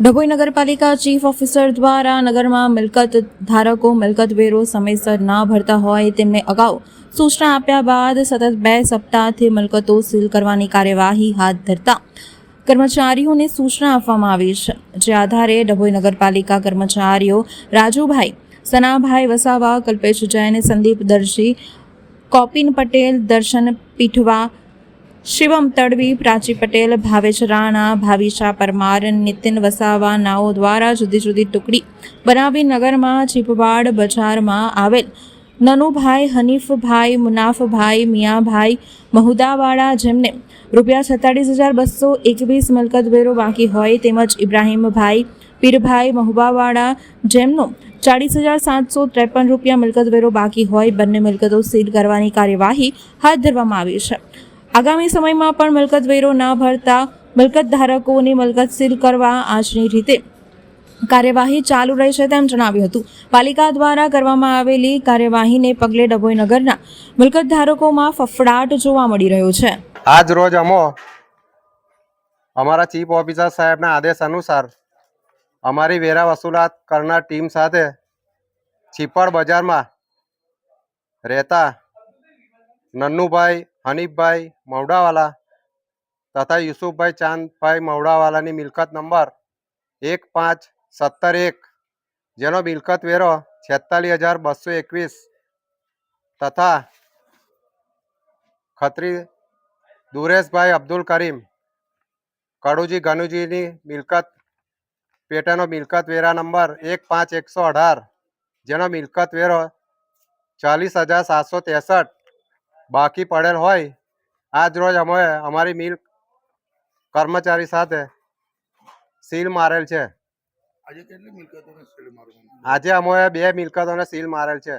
ડભોઈ નગરપાલિકા chief officer દ્વારા નગરમાં મિલકત ધારકો મિલકત વેરો સમયસર ના ભરતા હોય તેમને અગાઉ સૂચના આપ્યા બાદ સતત બે સપ્તાહથી મિલકતો સીલ કરવાની કાર્યવાહી હાથ ધરતા કર્મચારીઓને સૂચના આપવામાં આવી છે. જે આધારે ડભોઈ નગરપાલિકા કર્મચારીઓ રાજુભાઈ, સનાભાઈ વસાવા, કલ્પેશ જૈન, સંદીપ દર્શી કોપિન પટેલ, દર્શન પીઠવા શિવમ તડવી, પ્રાચી પટેલ, ભાવેશ રાણા, ભાવિશા પરમાર, નિતિન વસાવા, નાઓ દ્વારા જુદી જુદી ટુકડી બનાવી નગરમાં ચીપવાડ બજારમાં આવેલ. નનુભાઈ, હનીફભાઈ, મુનાફભાઈ, મિયાભાઈ, મહુદાવાળા જેમને રૂપિયા છેતાળીસ હજાર બસો એકવીસ મિલકત વેરો બાકી હોય તેમજ ઇબ્રાહીમભાઈ, પીરભાઈ, મહુબાવાળા જેમનો ચાળીસ હજાર સાતસો ત્રેપન રૂપિયા મિલકત વેરો બાકી હોય, બંને મિલકતો સીલ કરવાની કાર્યવાહી હાથ ધરવામાં આવી છે. આગામી સમયમાં પણ મિલકત વેરો ન ભરતા મિલકત ધારકોની મિલકત સીલ કરવા આજની રીતે કાર્યવાહી ચાલુ રહેશે તેમ જણાવ્યું હતું. પાલિકા દ્વારા કરવામાં આવેલી કાર્યવાહીને પગલે ડભોઈ નગરના મિલકત ધારકોમાં ફફડાટ જોવા મળી રહ્યો છે. આજ રોજ અમો અમારા ચીફ ઓફિસર સાહેબના આદેશ અનુસાર અમારી વેરા વસૂલાત કરનાર ટીમ સાથે છીપડ બજારમાં રહેતા નન્નુભાઈ હનીફભાઈ મવડાવાલા તથા યુસુફભાઈ ચાંદભાઈ મવડાવાલાની મિલકત નંબર એક પાંચ સત્તર એક, જેનો મિલકત વેરો છેતાલીસ હજાર બસો એકવીસ તથા ખત્રી દુરેશભાઈ અબ્દુલ કરીમ, કડુજી ગનુજીની મિલકત, પેટાનો મિલકત વેરા નંબર એક પાંચ એકસો અઢાર, જેનો મિલકત વેરો ચાલીસ હજાર સાતસો ત્રેસઠ બાકી પડેલ હોય આજ રોજ અમે અમારી મિલ કર્મચારી સાથે સીલ મારેલ છે. આજે કેટલી મિલકતોને સીલ મારવામાં આજે અમે બે મિલકતોને સીલ મારેલ છે.